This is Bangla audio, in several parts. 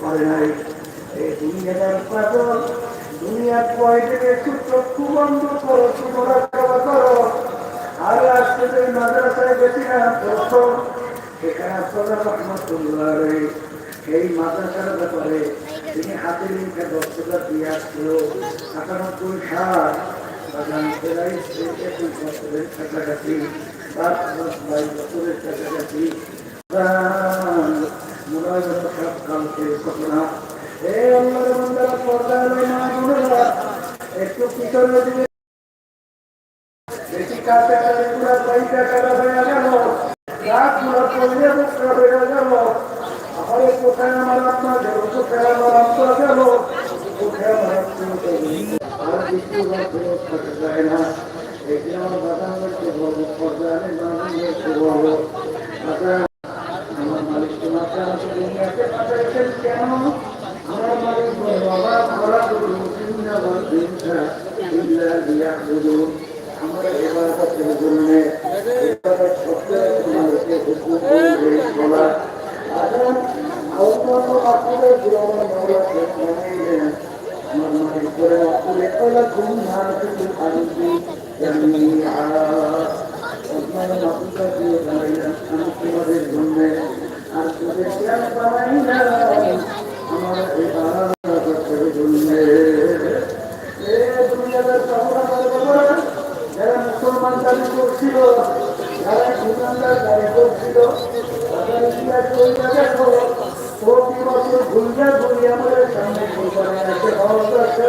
পারে নাই। এই দুনিয়ার পাগল দুনিয়ার করো করো। আর আজকে যে মাদ্রাসায় প্রথম এই মাদ্রাসার ব্যাপারে তিনি হাতে লিখে দস্তটা দিয়ে আসছিল সাতানব্বই সাল কাছাকাছি তার বাইশ বছরের কাছাকাছি। যেন সব কালকে ঘটনা আল্লাহর বান্দারা পর্দায় মা বোনেরা একটু পিছনে দিকে বেশি কাছে গেলে পুরো পয়সা টাকা গেল রাত পুরো পড়লে মুখটা গেল আরে কোথায় আমার না এটি আমার বাধা হচ্ছে বলব পর্যায়ে না হচ্ছে বলব আমার মালিক তোমাকে আমাকে দুনিয়াতে পাঠাইছেন কেন আমার মালিক বলল বাবা ধরা করুন জিন্দাবাদ দিনটা ইল্লা দিয়া করুন আমরা এবার করতে জন্য এবার সত্য তোমাদেরকে হুকুম করে বলা এখন আউটমানো আপনাদের জীবনের মৌলাকে জানাইলেন আমার মালিক করে আপনি একলা ঘুম ধার থেকে আনন্দি এমনি আর আপনারা মাতুকা দিয়ে জানাইলেন আমি তোমাদের জন্য আর তোদের জ্ঞান পাই না আমার এবার করতে জন্য এ দুনিয়াতে সফলতা করে যারা মুসলমান দাবি করছিল যারা ইমানদার দাবি করছিল তাদের ইতিহাস বইটা দেখো প্রতি বছর ভুলটা ভুলি আমাদের সামনে কোরবানি আছে ভারতবর্ষে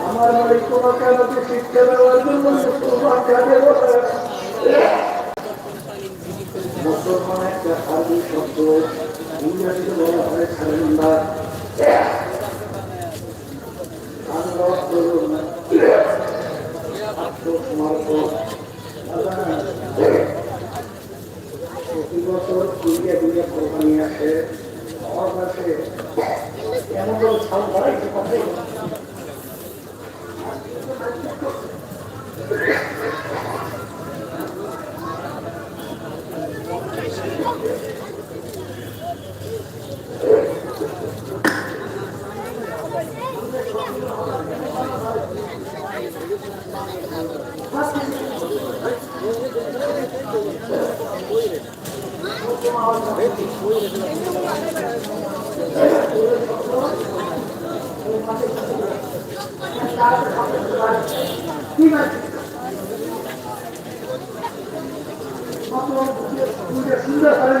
আমার মালিক তোমাকে আমাকে শিক্ষা দেওয়ার জন্য মুসলমান যাবে বলে মুসলমান একটা আরবি শব্দ ইংরেজিতে বলা হয় সারেন্দার আল্লাহ করুন আত্মসমর্পণ প্রতি বছর দুর্গে দুর্গে কোরবানি আসে আমার কাছে এমন করে ছাল বাড়াইতে পারে সুন্দর করেন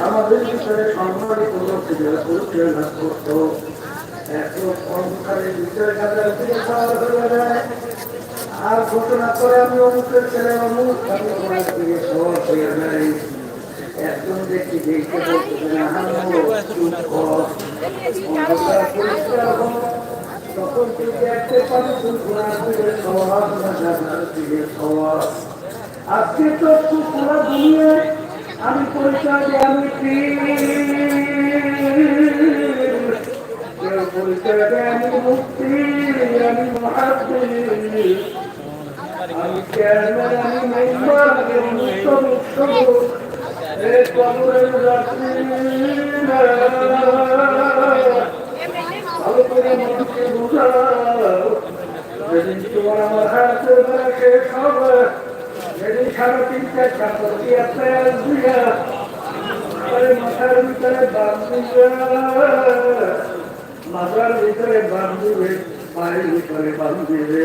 আমাদের ভিতরে সম্মানিত করতো এত অন্ধকারের ভিতরে হয়ে আর ঘটনা করে আমি অমুকের ছেলে অমুক আমি হয়ে ঘোড়া থেকে সহজ থেকে সহজ আজকে তো আমি পরিচয় আমি পরিচয় আমি মুক্তি। মাথার ভিতরে বান্ধিবে পায়ের ভিতরে বান্ধিবে।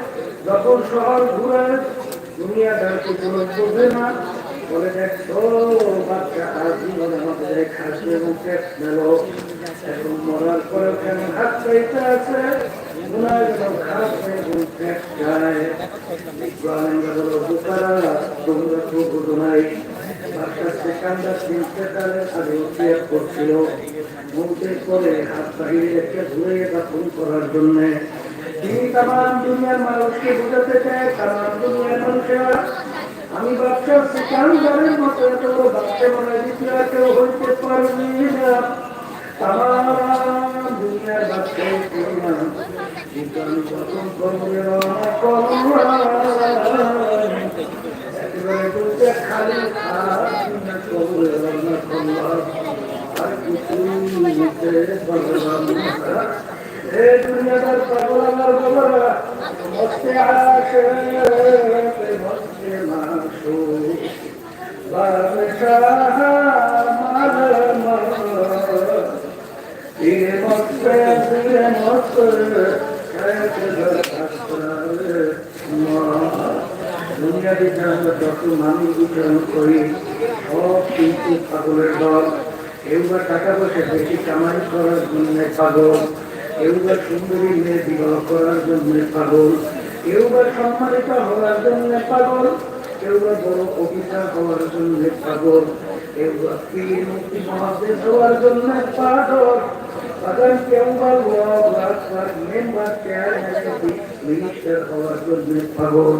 যখন শহর ঘুরে দুনিয়াদারকে কোনো বোঝে না, বলে দেখো, বাচ্চা আর জীবনে আমাদের মুখে মেলো এখন মরার পরে কেন হাত আছে? সেখানটা করছিল মুখের পরে হাত বাহিরে রেখে ঘুরে দাফন করার জন্যে তিনি তাম দুনিয়ার মানুষকে বোঝাতে চায় তাম দুনিয়ার মানুষেরা। আমি বাচ্চা সিকান্দারের মতো এত বাচ্চা মনে দ্বিতীয় কেউ হইতে পারবি না। আর কিছু হে দুনিয়াদার পাগল আমার বাবারা মস্তে আসে মস্তে মাসু বারমেশা মার মার ধীরে মস্তে ধীরে মস্তে দুনিয়াতে আমরা যত মানুষ বিচরণ করি, সব কিন্তু পাগলের দল। কেউ টাকা পয়সা বেশি কামাই করার জন্য পাগল। কেউ বা সুন্দরী মেয়ে বিবাহ করার জন্য পাগল, কেউ বা সম্মানিত হওয়ার জন্য পাগল, কেউ বা বড় অফিসার হওয়ার জন্য পাগল বা পীর মুক্তি মহাদেশ জন্য পাগল। পাগল।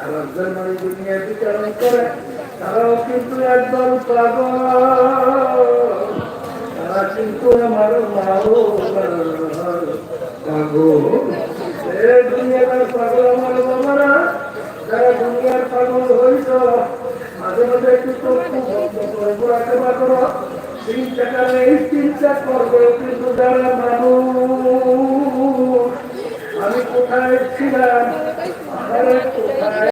আর একজন মানে দুনিয়া বিচারণ করে, তারাও কিন্তু একদম পাগল। তারা কিন্তু আমার মাও পাগল এ দুনিয়ার পাগল আমার বাবারা দুনিয়ার পাগল হইছ, মাঝে মাঝে একটু চক্ষু বন্ধ করে পড়াশোনা করো। চিন্তা করে এই চিন্তা করব, কিন্তু যারা আমি কোথায় ছিলাম?